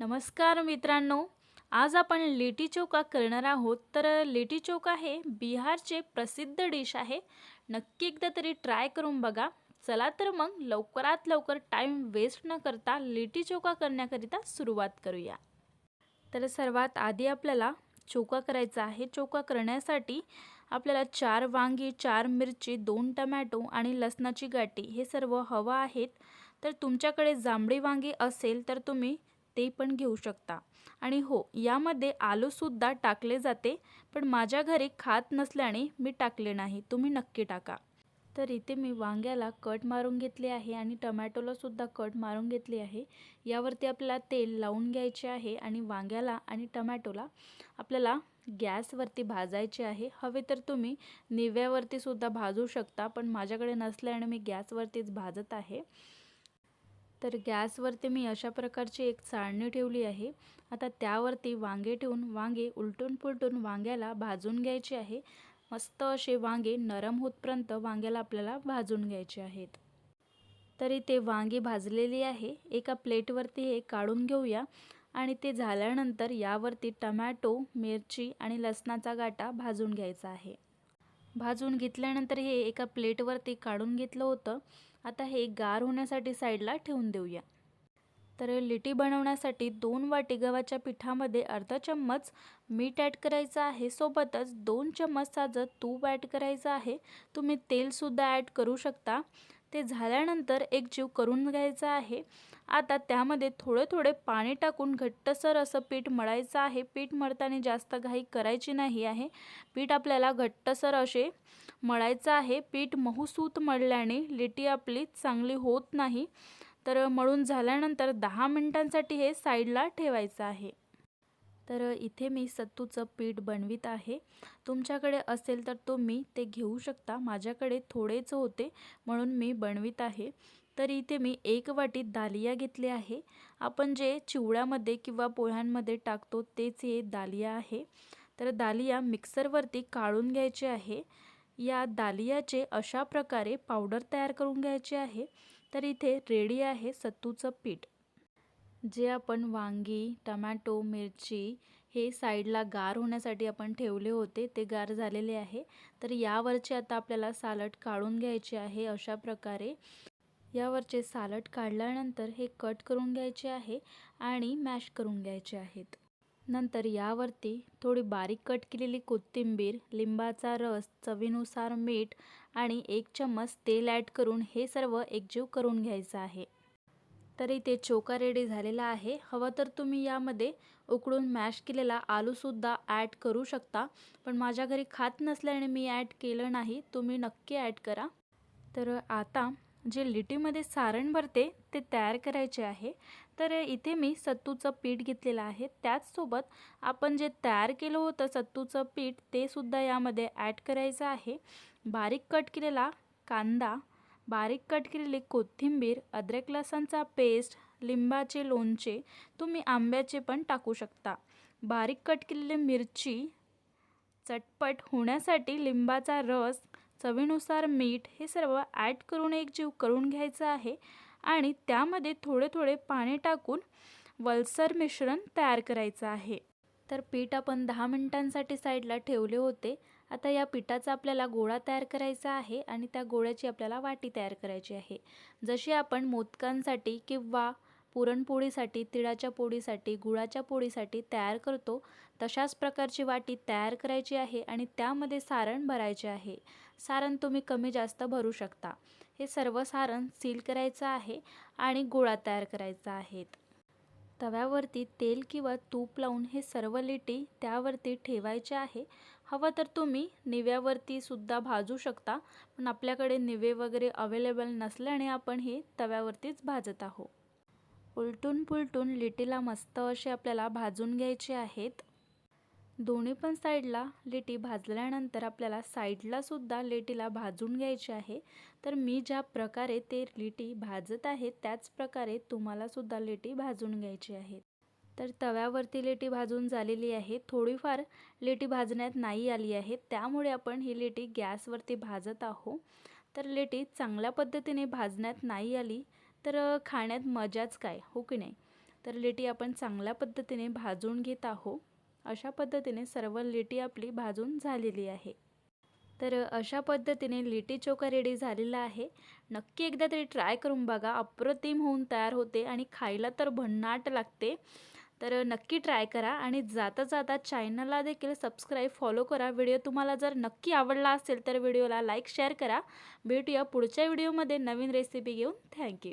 नमस्कार मित्रांनो आज आपण लिटी चोखा करणार आहोत. तर लिटी चोखा हे बिहारचे प्रसिद्ध डिश आहे. नक्की एकदा तरी ट्राय करून बघा. चला तर मग लवकरात लवकर टाईम वेस्ट न करता लिटी चोखा करण्याकरिता सुरुवात करूया. तर सर्वात आधी आपल्याला चोका करायचा आहे. चोका करण्यासाठी आपल्याला चार वांगी चार मिरची दोन टमॅटो आणि लसणाची गाठी हे सर्व हवं आहेत. तर तुमच्याकडे जांभळी वांगी असेल तर तुम्ही ते पण घेऊ शकता. आणि हो यामध्ये आलूसुद्धा टाकले जाते पण माझ्या घरी खात नसल्याने मी टाकले नाही. तुम्ही नक्की टाका. तर इथे मी वांग्याला कट मारून घेतले आहे आणि टमॅटोलासुद्धा कट मारून घेतले आहे. यावरती आपल्याला तेल लावून घ्यायचे आहे आणि वांग्याला आणि टमॅटोला आपल्याला गॅसवरती भाजायचे आहे. हवे तर तुम्ही निव्यावरतीसुद्धा भाजू शकता पण माझ्याकडे नसल्याने मी गॅसवरतीच भाजत आहे. तर गॅसवरती मी अशा प्रकारची एक चाळणी ठेवली आहे. आता त्यावरती वांगे ठेवून वांगे उलटून पुलटून वांग्याला भाजून घ्यायचे आहे. मस्त असे वांगे नरम होतपर्यंत वांग्याला आपल्याला भाजून घ्यायचे आहेत. तरी ते वांगी भाजलेली आहे. एका प्लेटवरती हे काढून घेऊया. आणि ते झाल्यानंतर यावरती टमॅटो मिरची आणि लसणाचा गाटा भाजून घ्यायचा आहे. भाजून घेतल्यानंतर हे एका प्लेटवरती काढून घेतलं होतं. आता हे गार होण्यासाठी साईडला ठेवून देऊया. तर लिटी बनवण्यासाठी दोन वाटी गव्हाच्या पिठामध्ये अर्धा चम्मच मीठ ॲड करायचं आहे. सोबतच दोन चम्मच साजं तूप ॲड करायचं आहे. तुम्ही तेलसुद्धा ॲड करू शकता. ते झाल्यानंतर एक जीव करून घ्यायचा आहे. आता त्यामध्ये थोडे थोडे पाणी टाकून घट्टसर असं पीठ मळायचं आहे. पीठ मळताना जास्त घाई करायची नाही आहे. पीठ आपल्याला घट्टसर असे मळायचं आहे. पीठ महूसूत मळल्याने लिटी आपली चांगली होत नाही. तर मळून झाल्यानंतर दहा मिनटांसाठी हे साईडला ठेवायचं आहे. तर इथे मी सत्तूचं पीठ बनवित आहे. तुमच्याकडे असेल तर तुम्ही ते घेऊ शकता. माझ्याकडे थोडेच होते म्हणून मी बनवित आहे. तर इथे मी एक वाटी दालिया घेतले आहे. आपण जे चिवड्यामध्ये किंवा पोह्यांमध्ये टाकतो तेच हे दालिया आहे. तर दालिया मिक्सरवरती काढून घ्यायचे आहे. या दालियाचे अशा प्रकारे पावडर तयार करून घ्यायचे आहे. तर इथे रेडी आहे सत्तूचं पीठ. जे आपण वांगी टमॅटो मिरची हे साईडला गार होण्यासाठी आपण ठेवले होते ते गार झालेले आहे. तर यावरचे आता आपल्याला सालट काढून घ्यायचे आहे अशा प्रकारे. यावरचे सालट काढल्यानंतर हे कट करून घ्यायचे आहे आणि मॅश करून घ्यायचे आहेत. नंतर यावरती थोडी बारीक कट केलेली कोथिंबीर लिंबाचा रस चवीनुसार मीठ आणि एक चम्मच तेल ॲड करून हे सर्व एकजीव करून घ्यायचं आहे. तर इथे चोका रेडी झालेला आहे. हवं तर तुम्ही यामध्ये उकडून मॅश केलेला आलूसुद्धा ॲड करू शकता. पण माझ्या घरी खात नसल्याने मी ॲड केलं नाही. तुम्ही नक्की ॲड करा. तर आता जे लिटीमध्ये सारण भरते ते तयार करायचे आहे. तर इथे मी सत्तूचं पीठ घेतलेलं आहे. त्याचसोबत आपण जे तयार केलं होतं सत्तूचं पीठ ते सुद्धा यामध्ये ॲड करायचं आहे. बारीक कट केलेला कांदा बारीक कट केलेली कोथिंबीर अद्रक लसणचा पेस्ट लिंबाचे लोणचे तुम्ही आंब्याचे पण टाकू शकता. बारीक कट केलेली मिरची चटपट होण्यासाठी लिंबाचा रस चवीनुसार मीठ हे सर्व ॲड करून एक जीव करून घ्यायचं आहे आणि त्यामध्ये थोडे थोडे पाणी टाकून वलसर मिश्रण तयार करायचं आहे. तर पीठ आपण दहा मिनटांसाठी साईडला ठेवले होते. आता या पिठाचा आपल्याला गोळा तयार करायचा आहे आणि त्या गोळ्याची आपल्याला वाटी तयार करायची आहे. जशी आपण मोदकांसाठी किंवा पुरणपोळीसाठी तिळाच्या पोळीसाठी गुळाच्या पोळीसाठी तयार करतो तशाच प्रकारची वाटी तयार करायची आहे आणि त्यामध्ये सारण भरायचे आहे. सारण तुम्ही कमी जास्त भरू शकता. हे सर्व सारण सील करायचं आहे आणि गोळा तयार करायचा आहेत तव्यावरती तेल किंवा तूप लावून हे सर्व लिटी त्यावरती ठेवायचे आहे. हवं तर तुम्ही निव्यावरती सुद्धा भाजू शकता पण आपल्याकडे निवे वगैरे अवेलेबल नसल्याने आपण हे तव्यावरतीच भाजत आहोत. उलटून पुलटून लिटीला मस्त असे आपल्याला भाजून घ्यायचे आहेत. दोन्ही पण साईडला लिटी भाजल्यानंतर आपल्याला साईडला सुद्धा भाजून घ्यायची आहे. तर मी ज्या प्रकारे ते लिटी भाजत आहे त्याच प्रकारे तुम्हाला सुद्धा भाजून घ्यायची आहे. तर तव्यावरती लेटी भाजून झालेली आहे. थोडीफार लेटी भाजण्यात नाही आली आहे. त्यामुळे आपण ही लेटी गॅसवरती भाजत आहो तर लेटी चांगल्या पद्धतीने भाजण्यात नाही आली तर खाण्यात मजाच काय हो की नाही? तर लेटी आपण चांगल्या पद्धतीने भाजून घेत आहोत. अशा पद्धतीने सर्व लिटी आपली भाजून झालेली आहे. तर अशा पद्धतीने लिटी चोखा रेडी झालेला आहे. नक्की एकदा तरी ट्राय करून बघा. अप्रतिम होऊन तयार होते आणि खायला तर भन्नाट लागते. तर नक्की ट्राय करा आणि जाता जाता चॅनलला देखील सबस्क्राईब फॉलो करा. व्हिडिओ तुम्हाला जर नक्की आवडला असेल तर व्हिडिओला लाईक शेअर करा. भेटूया पुढच्या व्हिडिओमध्ये नवीन रेसिपी घेऊन. थँक्यू